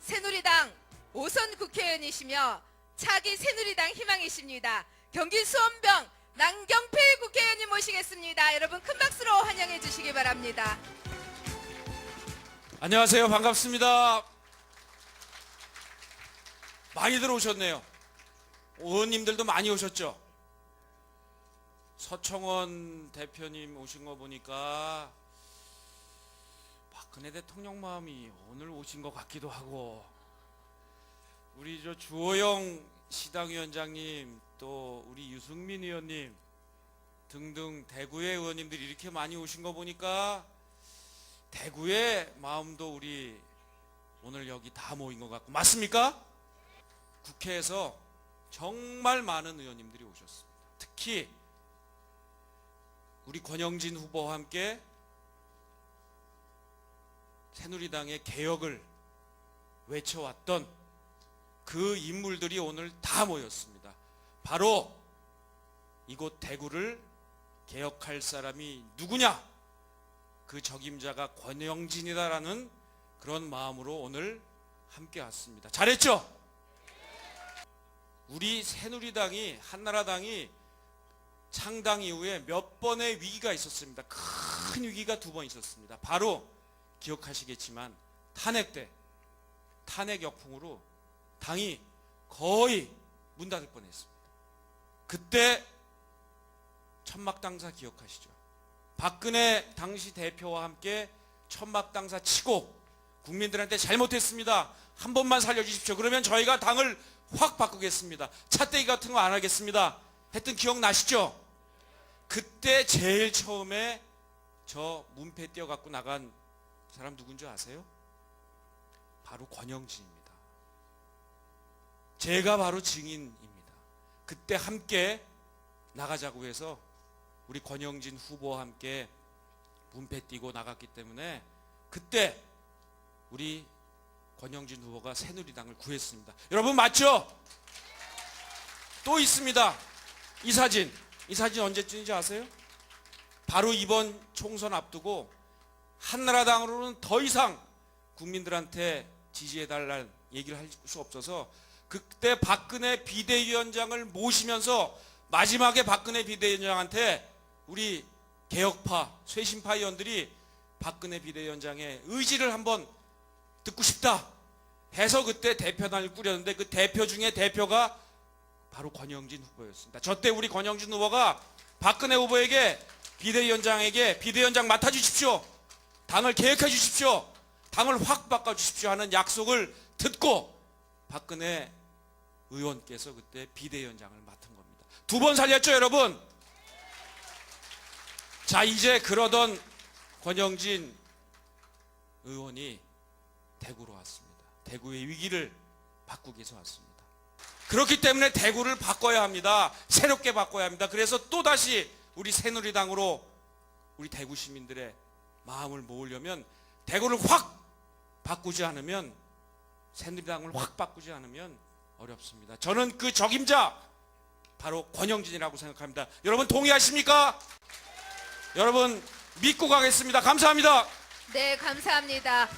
새누리당 오선 국회의원이시며 차기 새누리당 희망이십니다. 경기 수원병 남경필 국회의원님 모시겠습니다. 여러분 큰 박수로 환영해 주시기 바랍니다. 안녕하세요. 반갑습니다. 많이들 오셨네요. 의원님들도 많이 오셨죠? 서청원 대표님 오신 거 보니까 박근혜 대통령 마음이 오늘 오신 것 같기도 하고 우리 저 주호영 시당위원장님 또 우리 유승민 의원님 등등 대구의 의원님들이 이렇게 많이 오신 거 보니까 대구의 마음도 우리 오늘 여기 다 모인 것 같고 맞습니까? 국회에서 정말 많은 의원님들이 오셨습니다. 특히 우리 권영진 후보와 함께 새누리당의 개혁을 외쳐왔던 그 인물들이 오늘 다 모였습니다. 바로 이곳 대구를 개혁할 사람이 누구냐? 그 적임자가 권영진이다라는 그런 마음으로 오늘 함께 왔습니다. 잘했죠? 우리 새누리당이 한나라당이 창당 이후에 몇 번의 위기가 있었습니다. 큰 위기가 두 번 있었습니다. 바로 기억하시겠지만 탄핵 때 탄핵 역풍으로 당이 거의 문 닫을 뻔했습니다. 그때 천막당사 기억하시죠? 박근혜 당시 대표와 함께 천막당사 치고 국민들한테 잘못했습니다. 한 번만 살려주십시오. 그러면 저희가 당을 확 바꾸겠습니다. 차떼기 같은 거 안 하겠습니다. 했던 기억 나시죠? 그때 제일 처음에 저 문패 띄어갖고 나간 사람 누군지 아세요? 바로 권영진입니다. 제가 바로 증인입니다. 그때 함께 나가자고 해서 우리 권영진 후보와 함께 문패 띄고 나갔기 때문에 그때 우리 권영진 후보가 새누리당을 구했습니다. 여러분 맞죠? 또 있습니다. 이 사진. 이 사진 언제 찍는지 아세요? 바로 이번 총선 앞두고 한나라당으로는 더 이상 국민들한테 지지해달라는 얘기를 할 수 없어서 그때 박근혜 비대위원장을 모시면서 마지막에 박근혜 비대위원장한테 우리 개혁파, 쇄신파 의원들이 박근혜 비대위원장의 의지를 한번 듣고 싶다 해서 그때 대표단을 꾸렸는데 그 대표 중에 대표가 바로 권영진 후보였습니다. 저 때 우리 권영진 후보가 박근혜 후보에게 비대위원장에게 비대위원장 맡아주십시오. 당을 개혁해 주십시오. 당을 확 바꿔주십시오 하는 약속을 듣고 박근혜 의원께서 그때 비대위원장을 맡은 겁니다. 두 번 살렸죠, 여러분? 자, 이제 그러던 권영진 의원이 왔습니다. 대구의 위기를 바꾸기 위해서 왔습니다. 그렇기 때문에 대구를 바꿔야 합니다. 새롭게 바꿔야 합니다. 그래서 또다시 우리 새누리당으로 우리 대구 시민들의 마음을 모으려면 대구를 확 바꾸지 않으면 새누리당을 확 바꾸지 않으면 어렵습니다. 저는 그 적임자 바로 권영진이라고 생각합니다. 여러분 동의하십니까? 여러분 믿고 가겠습니다. 감사합니다. 네, 감사합니다.